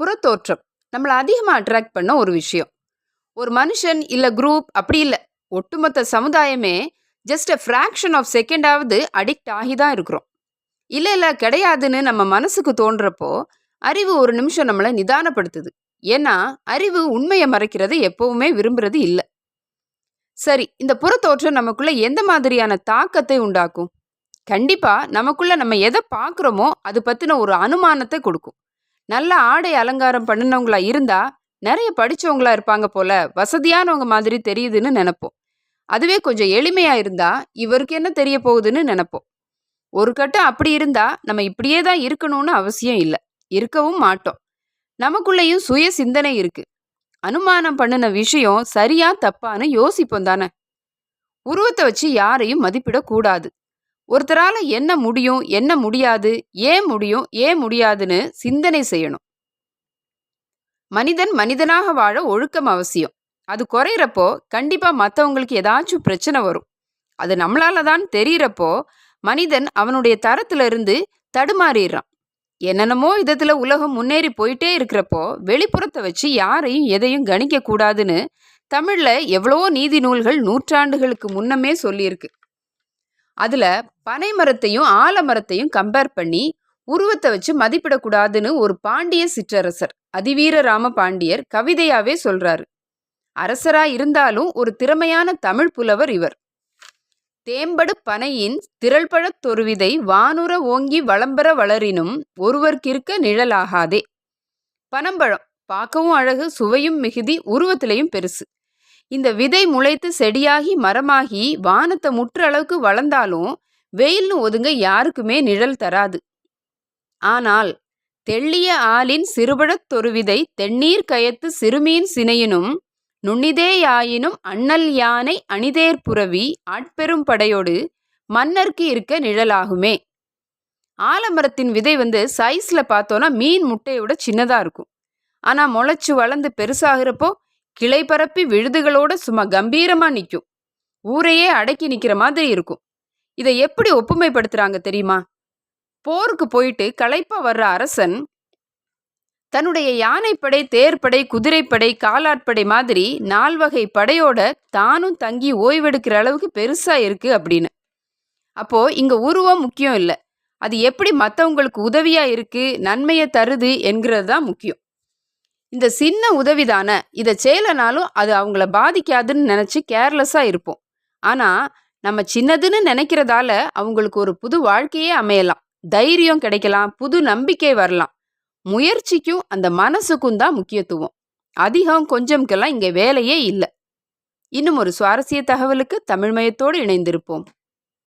புறத்தோற்றம். நம்மளை அதிகமாக அட்ராக்ட் பண்ண ஒரு விஷயம். ஒரு மனுஷன் இல்லை குரூப் அப்படி இல்லை. ஒட்டுமொத்த சமுதாயமே ஜஸ்ட் அ ஃப்ராக்ஷன் ஆஃப் செகண்டாவது அடிக்ட் ஆகி தான் இருக்கிறோம். இல்லை இல்லை கிடையாதுன்னு நம்ம மனசுக்கு தோன்றப்போ அறிவு ஒரு நிமிஷம் நம்மளை நிதானப்படுத்துது. ஏன்னா அறிவு உண்மையை மறைக்கிறது எப்பவுமே விரும்புறது இல்லை. சரி இந்த புறத்தோற்றம் நமக்குள்ள எந்த மாதிரியான தாக்கத்தை உண்டாக்கும்? கண்டிப்பாக நமக்குள்ள நம்ம எதை பார்க்குறோமோ அது பற்றின ஒரு அனுமானத்தை கொடுக்கும். நல்ல ஆடை அலங்காரம் பண்ணினவங்களா இருந்தா நிறைய படிச்சவங்களா இருப்பாங்க போல வசதியானவங்க மாதிரி தெரியுதுன்னு நினைப்போம். அதுவே கொஞ்சம் எளிமையா இருந்தா இவருக்கு என்ன தெரிய போகுதுன்னு நினைப்போம். ஒரு கட்டம் அப்படி இருந்தா நம்ம இப்படியே தான் இருக்கணும்னு அவசியம் இல்லை. இருக்கவும் மாட்டோம். நமக்குள்ளேயும் சுய சிந்தனை இருக்கு. அனுமானம் பண்ணின விஷயம் சரியா தப்பான்னு யோசிப்போம் தானே. உருவத்தை வச்சு யாரையும் மதிப்பிடக்கூடாது. ஒருத்தரால என்ன முடியும் என்ன முடியாது ஏன் முடியும் ஏன் முடியாதுன்னு சிந்தனை செய்யணும். மனிதன் மனிதனாக வாழ ஒழுக்கம் அவசியம். அது குறையிறப்போ கண்டிப்பா மற்றவங்களுக்கு ஏதாச்சும் பிரச்சனை வரும். அது நம்மளால தான் தெரியிறப்போ மனிதன் அவனுடைய தரத்துல இருந்து தடுமாறிடுறான். என்னென்னமோ விதத்துல உலகம் முன்னேறி போயிட்டே இருக்கிறப்போ வெளிப்புறத்தை வச்சு யாரையும் எதையும் கணிக்க கூடாதுன்னு தமிழ்ல எவ்வளவோ நீதி நூல்கள் நூற்றாண்டுகளுக்கு முன்னமே சொல்லியிருக்கு. அதுல பனை மரத்தையும் ஆலமரத்தையும் கம்பேர் பண்ணி உருவத்தை வச்சு மதிப்பிடக்கூடாதுன்னு ஒரு பாண்டிய சிற்றரசர் அதிவீர ராம பாண்டியர் கவிதையாவே சொல்றாரு. அரசரா இருந்தாலும் ஒரு திறமையான தமிழ் புலவர் இவர். தேம்படு பனையின் திரள்பழத் தொருவிதை வானுர ஓங்கி வளம்பர வளரினும் ஒருவர்க்கிருக்க நிழலாகாதே. பனம்பழம் பார்க்கவும் அழகு சுவையும் மிகுதி உருவத்திலையும் பெருசு. இந்த விதை முளைத்து செடியாகி மரமாகி வானத்தை முற்ற அளவுக்கு வளர்ந்தாலும் வெயில்னு ஒதுங்க யாருக்குமே நிழல் தராது. ஆனால் தெள்ளிய ஆளின் சிறுபழத் தொருவிதை தென்னீர் கயத்து சிறுமீன் சினையினும் நுண்ணிதேயாயினும் அண்ணல் யானை அணிதேர் புரவி ஆட்பெரும் படையோடு மன்னர்க்கு இருக்க நிழலாகுமே. ஆலமரத்தின் விதை வந்து சைஸில் பார்த்தோன்னா மீன் முட்டையோட சின்னதாக இருக்கும். ஆனால் முளைச்சு வளர்ந்து பெருசாகிறப்போ கிளை பரப்பி விழுதுகளோட சும்மா கம்பீரமா நிற்கும் ஊரையே அடக்கி நிக்கிற மாதிரி இருக்கும். இதை எப்படி ஒப்புமைப்படுத்துறாங்க தெரியுமா? போருக்கு போயிட்டு களைப்பா வர்ற அரசன் தன்னுடைய யானைப்படை தேர்ப்படை குதிரைப்படை காலாட்படை மாதிரி நால்வகை படையோட தானும் தங்கி ஓய்வெடுக்கிற அளவுக்கு பெருசா இருக்கு அப்படின்னு. அப்போ இங்க உருவம் முக்கியம் இல்லை. அது எப்படி மற்றவங்களுக்கு உதவியா இருக்கு நன்மையை தருது என்கிறது தான் முக்கியம். இந்த சின்ன உதவி தானே இதை செய்யலைனாலும் அது அவங்கள பாதிக்காதுன்னு நினச்சி கேர்லெஸ்ஸாக இருப்போம். ஆனால் நம்ம சின்னதுன்னு நினைக்கிறதால அவங்களுக்கு ஒரு புது வாழ்க்கையே அமையலாம். தைரியம் கிடைக்கலாம் புது நம்பிக்கை வரலாம். முயற்சிக்கும் அந்த மனசுக்கும் தான் முக்கியத்துவம். அதிகம் கொஞ்சம்க்கெல்லாம் இங்கே வேலையே இல்லை. இன்னும் ஒரு சுவாரஸ்ய தகவலுக்கு தமிழ்மயத்தோடு இணைந்திருப்போம்.